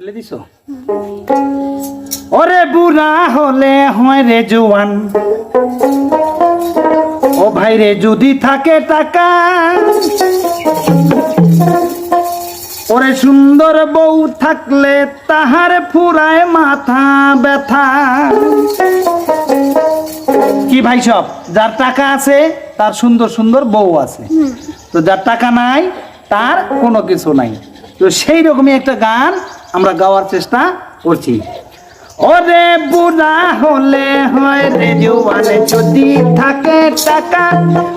ফেলে দিছ? ওরে বুড়া হলে হয় রে জোয়ান। ও ভাই রে যদি থাকে টাকা ওরে সুন্দর বউ থাকলে তাহার ফুরায় মাথা ব্যথা। কি ভাই সব যার টাকা আছে তার সুন্দর সুন্দর বউ আছে। তো যার টাকা নাই তার কোনো কিছু নাই। তো সেই রকমই একটা গান আমরা গাওয়ার চেষ্টা করছি। ওরে বুড়া হলে হয় রে জোয়ানে যদি থাকে টাকা।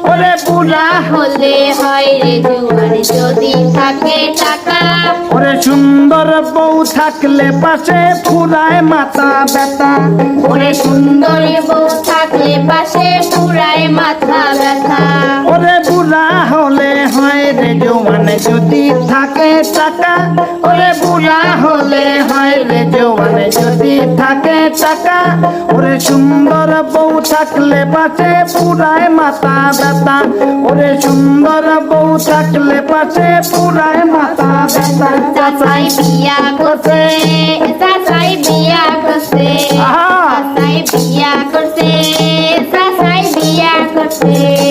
ওরে বুড়া হলে হয় রে জোয়ার যদি থাকে টাকা। ওরে সুন্দর বউ থাকলে পাশে ফুরায় মাথা ব্যথা। ওরে সুন্দর বউ থাকলে পাশে পুরায় মাথা ব্যথা। ওরে বুড়া হলে হয় রে জোয়ানে যদি থাকে টাকা ওরে বুড়া হলে হয় রে জোয়ানে যদি থাকে টাকা ওরে সুন্দর বউ থাকলে পাশে পুরায় মাথা ব্যথা। ওরে সুন্দর বউ থাকলে পাশে পুরায় মাথা ব্যথা। চাচাই বিয়া করছে চাচাই বিয়া করছে! চাচাই বিয়া করছে চাচাই বিয়া করছে।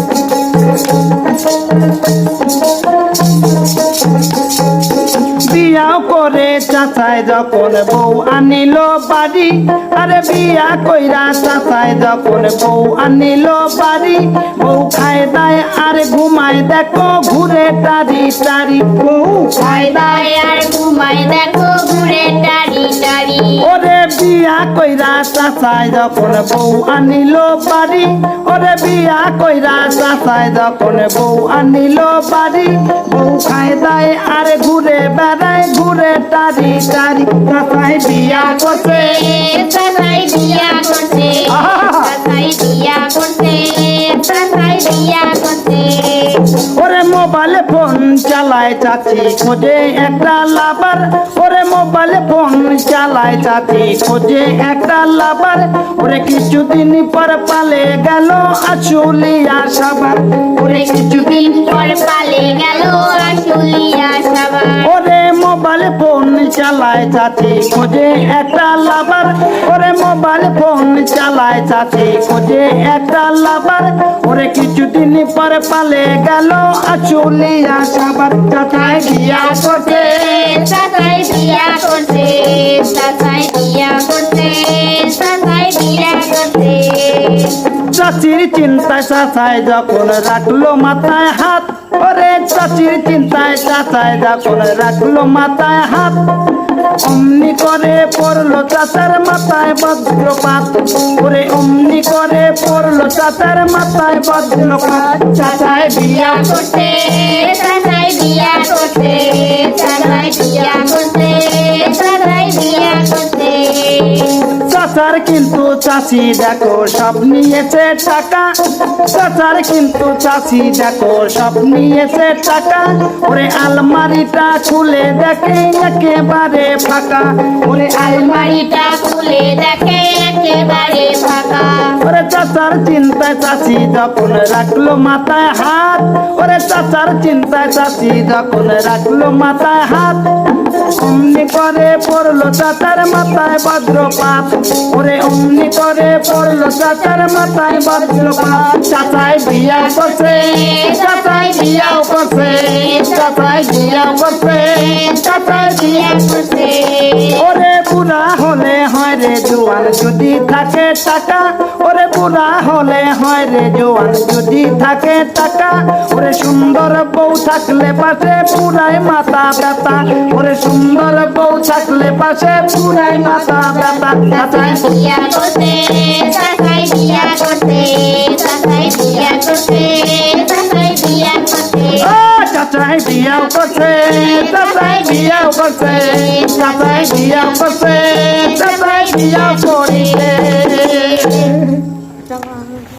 বিয়া করে চাচায় যখন বউ আনিল বাড়ি আরে বিয়া কইরা চাচায় যখন বউ আনিল বাড়ি বউ খায় দায় আর ঘুমায় দেখো ঘুরে তারি টারি বউ খায় দায় আর ঘুমাই দেখো ঘুরে টারি টারি ওরে বিয়া কইরা চাচায় যখন বউ আনিল বাড়ি ওরে বিয়া কইরা চাচায় যখন বউ আনিল বাড়ি বউ খায় দায় আর ঘুরে বেড়ায় ঘুরে তারি তারি। চাচায় বিয়া করছে। চাচাই বিয়া করছে! চাচাই বিয়া করছে। চালায় চাচি, খোঁজে একটা লাভার। ওরে মোবাইল ফোন চালায় চাচি, খোঁজে একটা লাভার। ওরে কিছুদিন পর পালে গেল আচুলিয়া সাবার কিছুদিন পালে গেল আসুলিয়া ওরে মোবাইল ফোন চালায় চাচি খোঁজে একটা লাভার। ওরে মোবাইল ফোন চালায় চাচি খোঁজে একটা লাভার। ওরে কিছুদিন পর পালে গেল বিয়া করতে। বিয়া করছে চাচির চিন্তায় চাচায় যখন রাখল মাথায় হাত, ওরে চাচির চিন্তায় চাচায় যখন রাখল মাথায় হাত, অমনি করে পড়ল চাচার মাথায় বজ্রপাত, ওরে অমনি করে পড়ল চাচার মাথায় বজ্রপাত। চাচায় বিয়া করছে চাচাই বিয়া করছে চাচাই বিয়া করছে কিন্তু চাচি দেখো সব নিয়েছে টাকা। চাচার কিন্তু চাচি দেখো সব নিয়েছে টাকা। ওরে আলমারিটা খুলে দেখে একেবারে ফাঁকা। ওরে আলমারি বাড়িটা খুলে দেখে একেবারে ফাঁকা। ওরে চাচার চিন্তায় চাচি যখন রাখল মাথায় হাত। ওরে চাচার চিন্তায় চাচি যখন রাখল মাথায় হাত। অমনি করে পড়ল চাচার মাথায় বজ্রপাত। ওরে অমনি করে পড়ল চাচার মাথায় বজ্রপাত। চাচাই বিয়া করছে, চাচাই বিয়াও করছে, চাচাই বিয়াও করছে, চাচাই বিয়া করছে। ওরে বুড়া হলে হয় রে জোয়ান, যদি থাকে টাকা। ওরে বুড়া হলে হয় রে জোয়ান, যদি থাকে টাকা। ওরে সুন্দর বউ থাকলে পাশে পুরাই মাথা ব্যথা ওরে সুন্দর বউ থাকলে পাশে পুরাই মাথা ব্যথা চাচাই বিয়া করছে চাচাই বিয়া করছে চাচাই বিয়া করছে চাচাই বিয়া করছে ও চাচাই বিয়াও করছে চাচাই বিয়াও করছে চাচাই বিয়াও করছে চাচাই বিয়াও করিলে